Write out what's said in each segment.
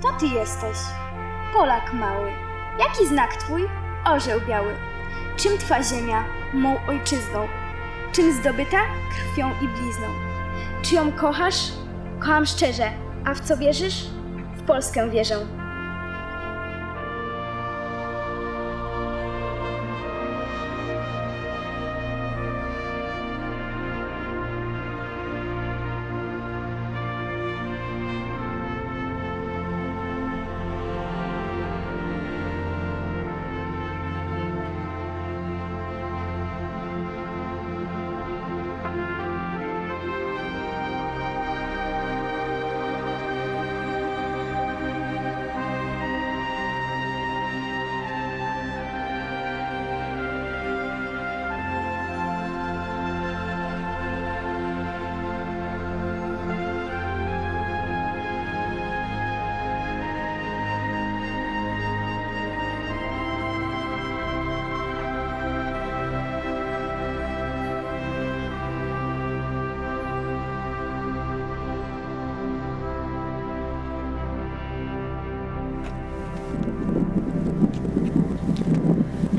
Kto ty jesteś? Polak mały. Jaki znak twój? Orzeł biały. Czym twa ziemia? Mą ojczyzną. Czym zdobyta? Krwią i blizną. Czy ją kochasz? Kocham szczerze. A w co wierzysz? W Polskę wierzę.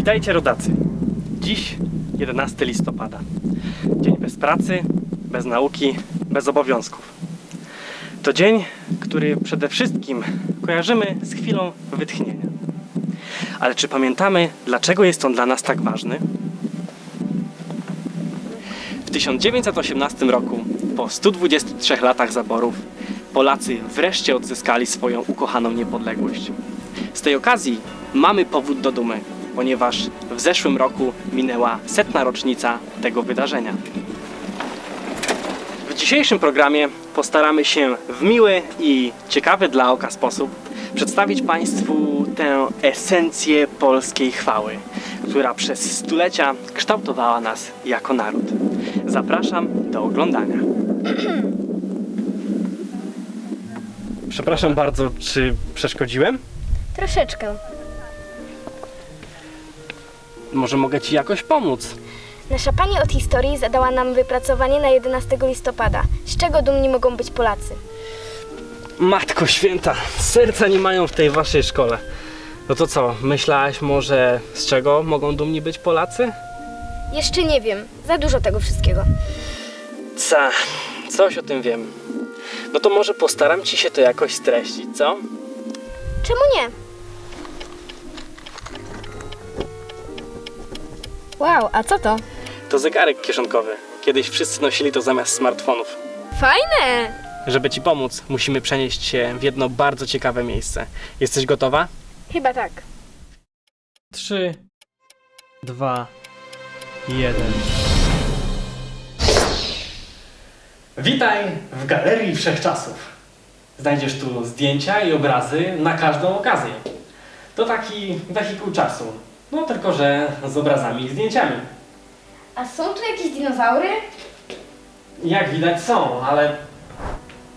Witajcie rodacy. Dziś 11 listopada. Dzień bez pracy, bez nauki, bez obowiązków. To dzień, który przede wszystkim kojarzymy z chwilą wytchnienia. Ale czy pamiętamy, dlaczego jest on dla nas tak ważny? W 1918 roku, po 123 latach zaborów, Polacy wreszcie odzyskali swoją ukochaną niepodległość. Z tej okazji mamy powód do dumy, ponieważ w zeszłym roku minęła setna rocznica tego wydarzenia. W dzisiejszym programie postaramy się w miły i ciekawy dla oka sposób przedstawić Państwu tę esencję polskiej chwały, która przez stulecia kształtowała nas jako naród. Zapraszam do oglądania. Przepraszam bardzo, czy przeszkodziłem? Troszeczkę. Może mogę Ci jakoś pomóc? Nasza pani od historii zadała nam wypracowanie na 11 listopada. Z czego dumni mogą być Polacy? Matko święta, serca nie mają w tej waszej szkole. No to co, myślałaś może z czego mogą dumni być Polacy? Jeszcze nie wiem. Za dużo tego wszystkiego. Ca, coś o tym wiem. No to może postaram ci się to jakoś streścić, co? Czemu nie? Wow, a co to? To zegarek kieszonkowy. Kiedyś wszyscy nosili to zamiast smartfonów. Fajne! Żeby ci pomóc, musimy przenieść się w jedno bardzo ciekawe miejsce. Jesteś gotowa? Chyba tak. 3, 2, 1. Witaj w Galerii Wszechczasów. Znajdziesz tu zdjęcia i obrazy na każdą okazję. To taki wehikuł czasu. No tylko, że z obrazami i zdjęciami. A są tu jakieś dinozaury? Jak widać są, ale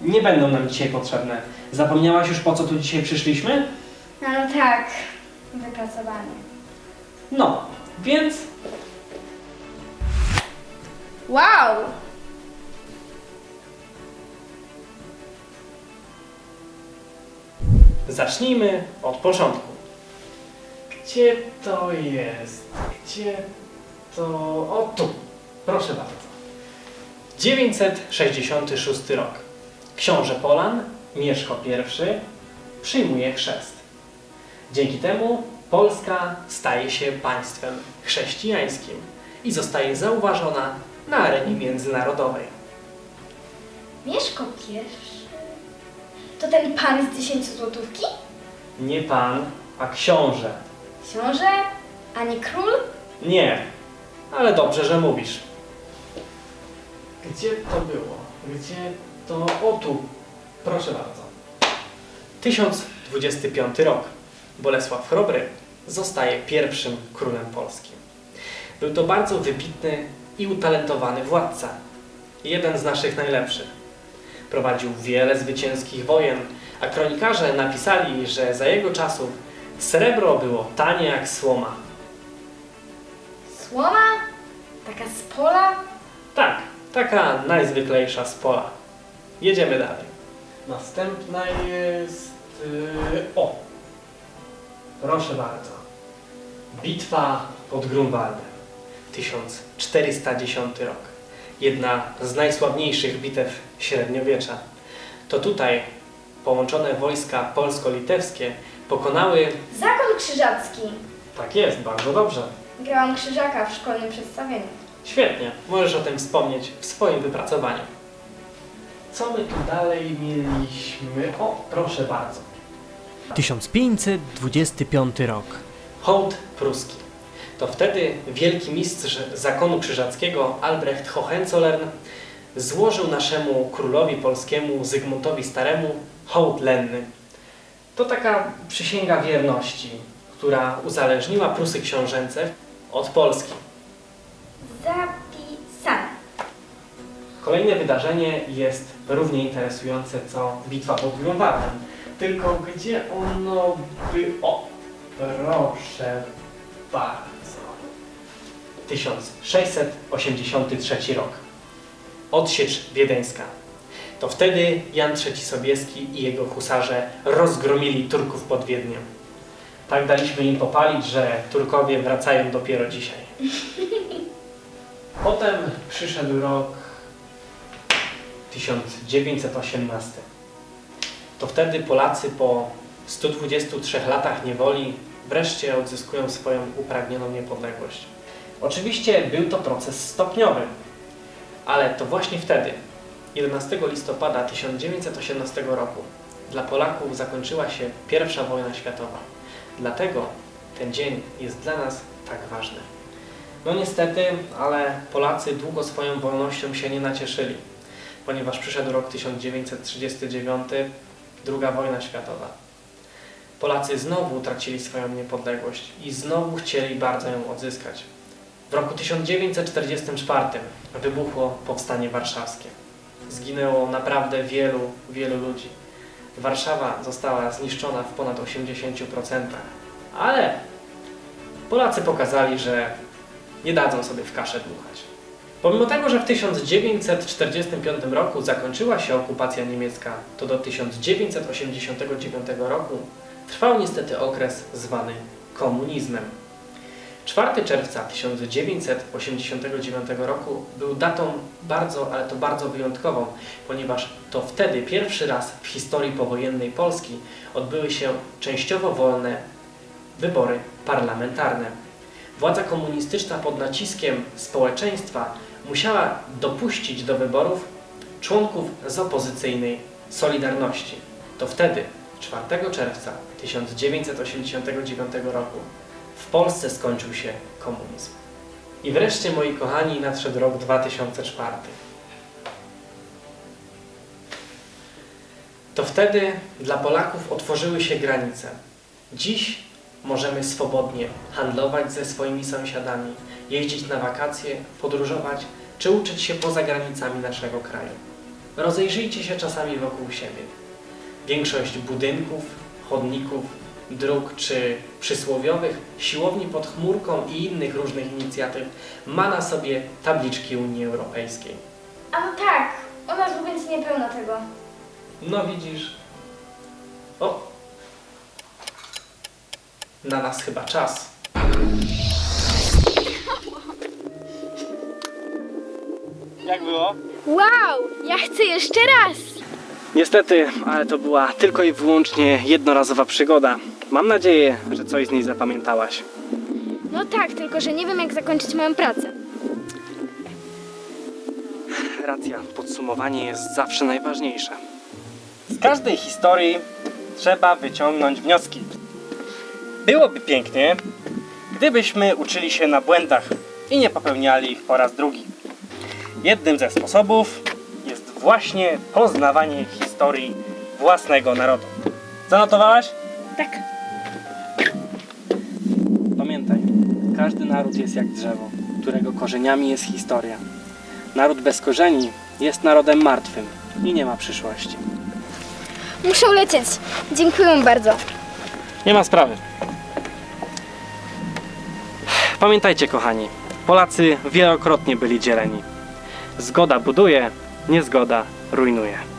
nie będą nam dzisiaj potrzebne. Zapomniałaś już po co tu dzisiaj przyszliśmy? No tak, wypracowanie. No, więc Wow! Zacznijmy od początku. Gdzie to jest? Gdzie to... O tu. Proszę bardzo. 966 rok. Książę Polan, Mieszko I, przyjmuje chrzest. Dzięki temu Polska staje się państwem chrześcijańskim i zostaje zauważona na arenie międzynarodowej. Mieszko pierwszy. To ten pan z 10 złotówki? Nie pan, a książę. Książę? A nie król? Nie, ale dobrze, że mówisz. Gdzie to było? Gdzie to... O tu. Proszę bardzo. 1025 rok. Bolesław Chrobry zostaje pierwszym królem Polski. Był to bardzo wybitny i utalentowany władca. Jeden z naszych najlepszych. Prowadził wiele zwycięskich wojen, a kronikarze napisali, że za jego czasów srebro było tanie jak słoma. Słoma? Taka z pola? Tak, taka najzwyklejsza z pola. Jedziemy dalej. Następna jest Yy, o! Proszę bardzo. Bitwa pod Grunwaldem. 1410 rok. Jedna z najsławniejszych bitew średniowiecza. To tutaj połączone wojska polsko-litewskie pokonały... Zakon krzyżacki. Tak jest, bardzo dobrze. Grałam krzyżaka w szkolnym przedstawieniu. Świetnie, możesz o tym wspomnieć w swoim wypracowaniu. Co my tu dalej mieliśmy? O, proszę bardzo. 1525 rok. Hołd pruski. To wtedy wielki mistrz zakonu krzyżackiego Albrecht Hohenzollern złożył naszemu królowi polskiemu Zygmuntowi Staremu hołd lenny. To taka przysięga wierności, która uzależniła Prusy książęce od Polski. Zapisane. Kolejne wydarzenie jest równie interesujące co bitwa pod Grunwaldem. Tylko gdzie ono by... O! Proszę bardzo. 1683 rok. Odsiecz wiedeńska. To wtedy Jan III Sobieski i jego husarze rozgromili Turków pod Wiedniem. Tak daliśmy im popalić, że Turkowie wracają dopiero dzisiaj. Potem przyszedł rok 1918. To wtedy Polacy po 123 latach niewoli wreszcie odzyskują swoją upragnioną niepodległość. Oczywiście był to proces stopniowy, ale to właśnie wtedy, 11 listopada 1918 roku, dla Polaków zakończyła się pierwsza wojna światowa. Dlatego ten dzień jest dla nas tak ważny. No niestety, ale Polacy długo swoją wolnością się nie nacieszyli, ponieważ przyszedł rok 1939, druga wojna światowa. Polacy znowu utracili swoją niepodległość i znowu chcieli bardzo ją odzyskać. W roku 1944 wybuchło Powstanie Warszawskie. Zginęło naprawdę wielu, wielu ludzi. Warszawa została zniszczona w ponad 80%, ale Polacy pokazali, że nie dadzą sobie w kaszę dmuchać. Pomimo tego, że w 1945 roku zakończyła się okupacja niemiecka, to do 1989 roku trwał niestety okres zwany komunizmem. 4 czerwca 1989 roku był datą bardzo, ale to bardzo wyjątkową, ponieważ to wtedy pierwszy raz w historii powojennej Polski odbyły się częściowo wolne wybory parlamentarne. Władza komunistyczna pod naciskiem społeczeństwa musiała dopuścić do wyborów członków z opozycyjnej Solidarności. To wtedy, 4 czerwca 1989 roku, w Polsce skończył się komunizm. I wreszcie, moi kochani, nadszedł rok 2004. To wtedy dla Polaków otworzyły się granice. Dziś możemy swobodnie handlować ze swoimi sąsiadami, jeździć na wakacje, podróżować czy uczyć się poza granicami naszego kraju. Rozejrzyjcie się czasami wokół siebie. Większość budynków, chodników, dróg czy przysłowiowych siłowni pod chmurką i innych różnych inicjatyw ma na sobie tabliczki Unii Europejskiej. A no tak, u nas w Lublińcu nie pełno tego. No widzisz. O! Na nas chyba czas. Jak było? Wow, ja chcę jeszcze raz! Niestety, ale to była tylko i wyłącznie jednorazowa przygoda. Mam nadzieję, że coś z niej zapamiętałaś. No tak, tylko że nie wiem jak zakończyć moją pracę. Racja, podsumowanie jest zawsze najważniejsze. Z każdej historii trzeba wyciągnąć wnioski. Byłoby pięknie, gdybyśmy uczyli się na błędach i nie popełniali ich po raz drugi. Jednym ze sposobów jest właśnie poznawanie historii własnego narodu. Zanotowałaś? Tak. Każdy naród jest jak drzewo, którego korzeniami jest historia. Naród bez korzeni jest narodem martwym i nie ma przyszłości. Muszę lecieć. Dziękuję bardzo. Nie ma sprawy. Pamiętajcie, kochani, Polacy wielokrotnie byli dzieleni. Zgoda buduje, niezgoda rujnuje.